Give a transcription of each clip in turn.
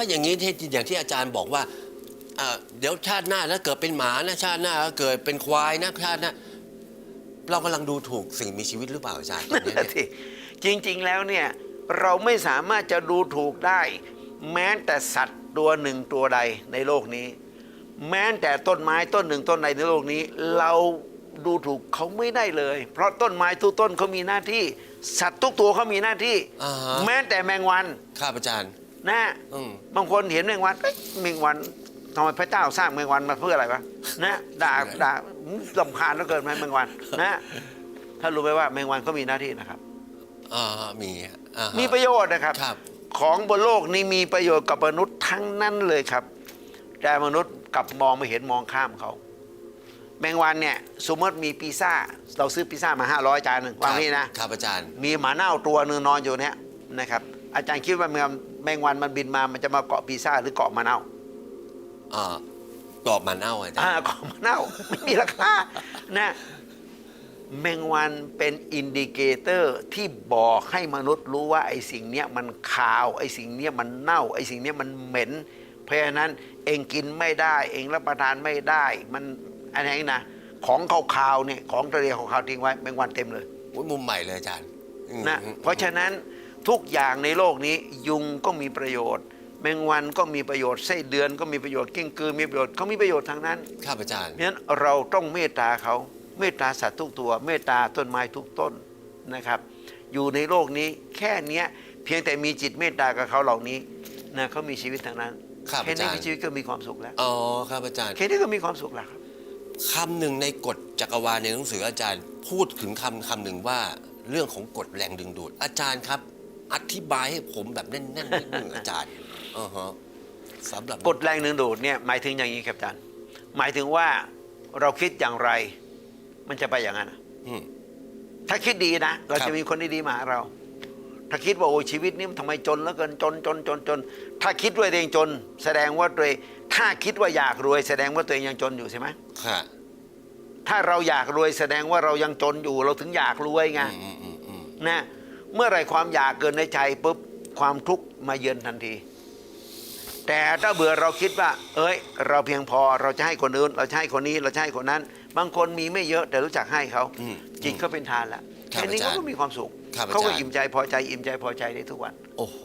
ถ้าอย่างนี้ที่อย่างที่อาจารย์บอกว่าเอ่อเดี๋ยวชาติหน้าถ้าเกิดเป็นหมานะชาติหน้าถ้าเกิดเป็นควายนะชาติหน้าเรากำลังดูถูกสิ่งมีชีวิตหรือเปล่าอาจารย์ตรงเนี้ยนั่นเนี่ยสิจริง ๆ แล้วเนี่ยเราไม่สามารถจะดูถูกได้ แม้แต่สัตว์ตัวหนึ่งตัวใดในโลกนี้ แม้แต่ต้นไม้ต้นหนึ่งต้นใดในโลกนี้ เราดูถูกเขาไม่ได้เลย เพราะต้นไม้ทุกต้นเขามีหน้าที่ สัตว์ทุกตัวเขามีหน้าที่อ่าฮะแม้แต่แมงวันครับอาจารย์ นะอืม บางคนเห็นแมงวันเอ๊ะแมงวันทำไมพระเจ้าสร้างแมงวันมาเพื่ออะไรวะนะด่าด่าลำคาญแล้วเกินไหมแมงวันนะถ้ารู้ไหมว่าแมงวันเขามีหน้าที่นะครับ อ่ามีอ่าฮมีประโยชน์นะครับ ครับ ของบนโลกนี้มีประโยชน์กับมนุษย์ทั้งนั้นเลยครับ แต่มนุษย์กลับมองไม่เห็นมองข้ามเขา แมงวันเนี่ยสมมติมีพิซซ่า เราซื้อพิซซ่ามา 500 จานหนึ่งวางนี่นะ ครับอาจารย์ มีหมาเน่าตัวหนึงนอนอยู่เนี่ยนะครับ อาจารย์คิดว่าแมง แมงวันมันบินมามันจะมาเกาะพิซซ่าหรือเกาะหมาเน่าอ่ากรอบมันเน่าอาจารอ่าย์เกาะหมาเน่าไม่มีราคานะแมงวันเป็นอินดิเคเตอร์ที่บอกให้มนุษย์รู้ว่าไอ้สิ่งเนี้ยมันคาวไอ้สิ่งเนี้ยมันเน่า ไอ้สิ่งเนี้ยมันเหม็น เพราะฉะนั้นเองกินไม่ได้ เองรับประทานไม่ได้มันอะไรนะของขาวๆเนี่ยของทะเลขาวๆทิ้งไว้แมงวันเต็มเลยโอ้ยมุมใหม่เลยอาจารย์อืมนะอืมเพราะฉะนั้น ทุกอย่างในโลกนี้ ยุงก็มีประโยชน์ แมงวันก็มีประโยชน์ไส้เดือนก็มีประโยชน์กิ้งกือมีประโยชน์เขามีประโยชน์ทั้งนั้นครับอาจารย์เพราะฉะนั้นเราต้องเมตตาเขาเมตตาสัตว์ทุกตัว เมตตาต้นไม้ทุกต้นนะครับ อยู่ในโลกนี้แค่เนี้ยเพียงแต่มีจิตเมตตากับเขาเหล่านี้นะเขามีชีวิตทั้งนั้นครับแค่นี้อาจารย์ชีวิตก็มีความสุขแล้วอ๋อครับอาจารย์แค่นี้ก็มีความสุขแล้วครับ คำหนึ่งในกฎจักรวาลในหนังสืออาจารย์ พูดถึงคำคำหนึ่งว่าเรื่องของกฎแรงดึงดูดอาจารย์ครับ อธิบายให้ผมแบบแน่นๆนิดนึงอาจารย์อ่าฮะสำหรับกฎแรงดึงดูดเนี่ยหมายถึงอย่างนี้ครับอาจารย์ หมายถึงว่าเราคิดอย่างไร มันจะไปอย่างนั้น อืม ถ้าคิดดีนะ เราครับ จะมีคนดีๆมาหาเรา ถ้าคิดว่าโอ้ชีวิตนี้มันทำไมจนแล้วเกินจนจนจนจน ถ้าคิดว่าตัวเองจน แสดงว่าตัวเองถ้าคิดว่าอยากรวย แสดงว่าตัวเองยังจนอยู่ใช่ไหมค่ะถ้าเราอยากรวยแสดงว่าเรายังจนอยู่ เราถึงอยากรวยไง อืมอืมอืมนะ เมื่อไหรความอยากเกินในใจปุ๊บความทุกข์มาเยือนทันที แต่ถ้าเบื่อเราคิดว่า เอ้ย เราเพียงพอเราจะให้คนอื่น เราจะให้คนนี้เราจะให้คนนั้น บางคนมีไม่เยอะแต่รู้จักให้เขาอืมจิตเขาเป็นทานแล้วครับแค่นี้อาจารย์เขาก็มีความสุขครับอาจารย์เขาก็อิ่มใจพอใจอิ่มใจพอใจได้ทุกวัน โอ้โห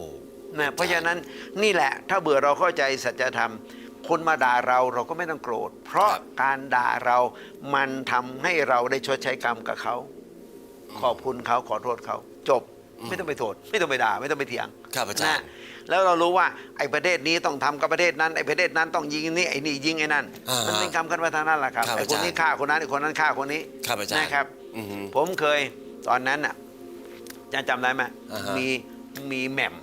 นะเพราะฉะนั้นนี่แหละถ้าเบื่อเราเข้าใจสัจธรรมคนมาด่าเราเราก็ไม่ต้องโกรธ เพราะครับการด่าเรามันทำให้เราได้ชดใช้กรรมกับเขา ขอบคุณเขาขอโทษเขาจบ ไม่ต้องไปโทษ ไม่ต้องไปด่าไม่ต้องไปเถียงครับอาจารย์ นะแล้วเรารู้ว่าไอ้ประเทศนี้ต้องทำกับประเทศนั้นไอ้ประเทศนั้นต้องยิงนี่ไอ้นี่ยิงไอ้นั่นอ่าฮะมันเป็นกรรมกันมาทางนั้นแหละครับครับไอ้คนนี้อาจารย์ฆ่าคนนั้นไอ้คนนั้นฆ่าคนนี้ครับอาจารย์นะครับอือฮึผมเคยตอนนั้นอะอาจารย์จำได้ไหมอ่าฮะ มีมีแหม่ม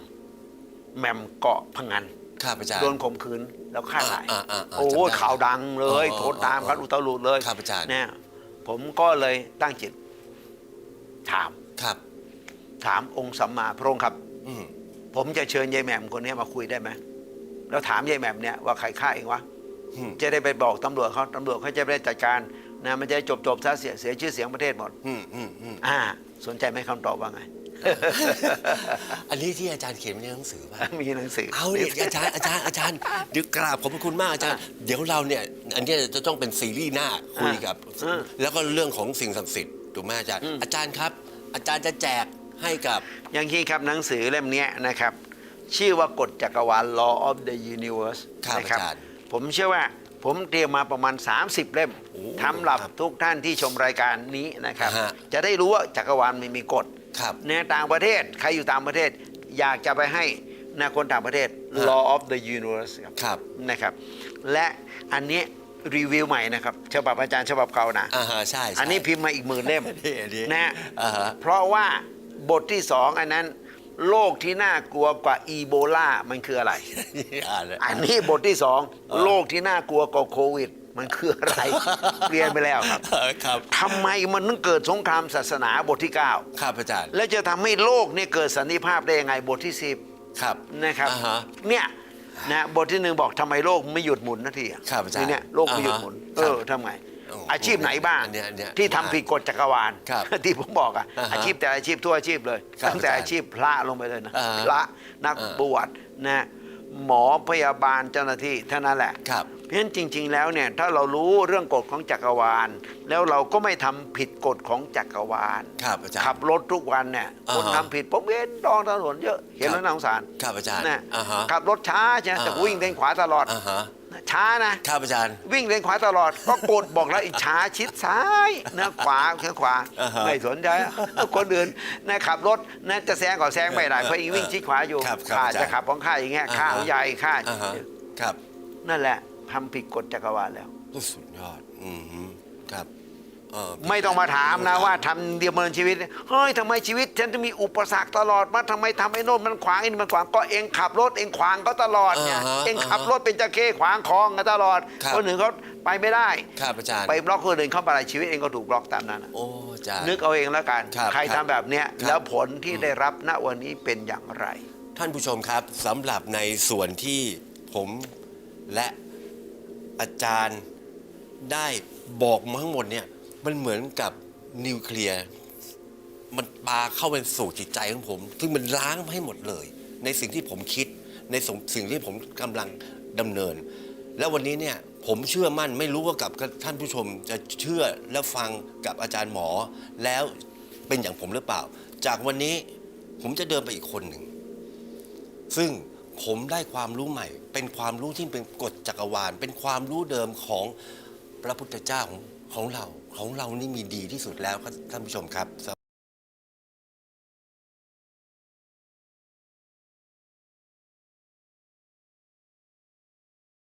แหม่มเกาะพังงานครับอาจารย์ โดนข่มขืนแล้วฆ่าตายอ่าอ่าอ่าโอ้จำได้ข่าวดังเลยอ๋อโทรตามกันอ๋ออุตลุดเลยครับอาจารย์ เนี่ยผมก็เลยตั้งจิตถาม ครับ ถามองค์สัมมาพระองค์ครับอืมผมจะเชิญยายแหม่มคนนี้มาคุยได้ไหมแล้วถามยายแหม่มเนี่ยว่าใครฆ่าเองวะอืมจะได้ไปบอกตำรวจเขาตำรวจเขาจะได้จัดการนะมันจะจบจบๆซะเสียเสียชื่อเสียงประเทศหมดอืมอืมอืมอ่า สนใจไหมคำตอบว่าไง อันนี้ที่อาจารย์เขียนไว้ในหนังสือป่ะมีหนังสือ เอาเนี่ยอาจารย์อาจารย์อาจารย์เดี๋ยวกราบขอบพระคุณมากอาจารย์ เดี๋ยวเราเนี่ย อันเนี้ยจะต้องเป็นซีรีส์หน้าคุยกับอ่าแล้วก็เรื่องของสิ่งศักดิ์สิทธิ์ถูกไหมอาจารย์อืมอาจารย์ครับ อาจารย์จะแจก ให้กับอย่างที่ครับหนังสือเล่มเนี้ยนะครับ ชื่อว่ากฎจักรวาล Law of the Universe ครับนะอาจารย์ผมเชื่อว่าผมเตรียมมาประมาณ 30 เล่มโอ้ทำหรับครับทุกท่านที่ชมรายการนี้นะครับอ่าฮะจะได้รู้ว่าจักรวาลมันมีกฎครับในต่างประเทศใครอยู่ต่างประเทศ อยากจะไปให้นะคนต่างประเทศฮะ Law of the Universe ครับครับนะครับ และอันนี้รีวิวใหม่นะครับฉบับอาจารย์ฉบับเก่านะอ่าฮะใช่ใช่ อันนี้พิมพ์มาอีกหมื่นเล่มนี่อันนี้นะอ่าฮะเพราะว่า บทที่สองอันนั้นโรคที่น่ากลัวกว่าอีโบลามันคืออะไรอ่านเลยอันนี้บทที่สองโรคที่น่ากลัวกว่าโควิด มันคืออะไร เปลี่ยนไปแล้วครับเออครับทำไมมันถึงเกิดสงครามศาสนาบทที่ครับอาจารย์9แล้วจะทำให้โลกเนี่ยเกิดสันติภาพได้ยังไงบทที่ครับ10นะครับอ่าฮะเนี่ยนะบทที่หนึ่งบอกทำไมโลกไม่หยุดหมุนนาทีอะครับอาจารย์นี่เนี่ยโลกไม่หยุดหมุนอ่าฮะเออทำไงโอ้อาชีพไหนบ้างอันเนี้ยอันเนี้ยที่ทำผิดกฎจักรวาลครับที่ผมบอกอะอ่าฮะอาชีพแต่อาชีพทั่วอาชีพเลยครับตั้งแต่อาจารย์อาชีพพระลงไปเลยนะอ่าฮะพระนักอ่าบวชนะหมอพยาบาลเจ้าหน้าที่เท่านั้นแหละครับ เพราะฉะนั้นจริง ๆ แล้วเนี่ยถ้าเรารู้เรื่องกฎของจักรวาล แล้วเราก็ไม่ทำผิดกฎของจักรวาล ครับอาจารย์ขับรถทุกวันเนี่ยอ่าคนฮะทำผิดผมเห็นดองถนนเยอะเห็นครับแล้วน่าสงสารครับอาจารย์นะอ่าฮะขับรถช้าใช่ไหมแต่อ่า วิ่งเลนขวาตลอด อ่าฮะ ช้านะครับอาจารย์ วิ่งเลนขวาตลอด ก็กดบอกแล้วอีกช้าชิดซ้ายนะขวาแค่ขวาอ่าฮะไม่สนใจคนอื่นนะขับรถนะจะแซงก็แซงไม่ได้เออเพราะอีกวิ่งชิดขวาอยู่ครับครับข้าอาจารย์จะขับของข้าอย่างเงี้ยอ่าฮะข้าใหญ่ข้าอ่าฮะครับนั่นแหละทำผิดกฎจักรวาลแล้วโอ้สุดยอด อืมฮึครับ เไม่ต้องมาถามนะว่าทำเดียวเมินชีวิตเฮ้ยทำไมชีวิต ฉันจะมีอุปสรรคตลอดมาทำไมทำไอ้โน่นมันขวางไอ้นี่มันขวางก็เองขับรถเองขวางก็ตลอดเนี่ยอ่าฮะเองขับรถเป็นจะเข้ขวางคลองกันตลอดครับ คนหนึ่งเขาไปไม่ได้ ครับอาจารย์ไปบล็อกคนอื่นเข้าไปชีวิตเองก็ถูกบล็อกตามนั้นน่ะ โอ้อาจารย์ นึกเอาเองแล้วกัน ครับใครครัทำบแบบเนี้ยครับ แล้วผลที่ได้รับณวันนี้เป็นอย่างไร ท่านผู้ชมครับสำหรับในส่วนที่ผมและอาจารย์ได้บอกมาทั้งหมดเนี่ย มันเหมือนกับนิวเคลียร์ มันปาเข้าไปสู่จิตใจของผม ซึ่งมันล้างให้หมดเลย ในสิ่งที่ผมคิด ในสิ่งที่ผมกำลังดำเนิน แล้ววันนี้เนี่ยผมเชื่อมั่นไม่รู้ว่ากับท่านผู้ชมจะเชื่อและฟังกับอาจารย์หมอ แล้วเป็นอย่างผมหรือเปล่า จากวันนี้ผมจะเดินไปอีกคนหนึ่ง ซึ่งผมได้ความรู้ใหม่ เป็นความรู้ที่เป็นกฎจักรวาล เป็นความรู้เดิมของ พระพุทธเจ้าของของเราของเรานี่มีดีที่สุดแล้วครับท่านผู้ชมครับ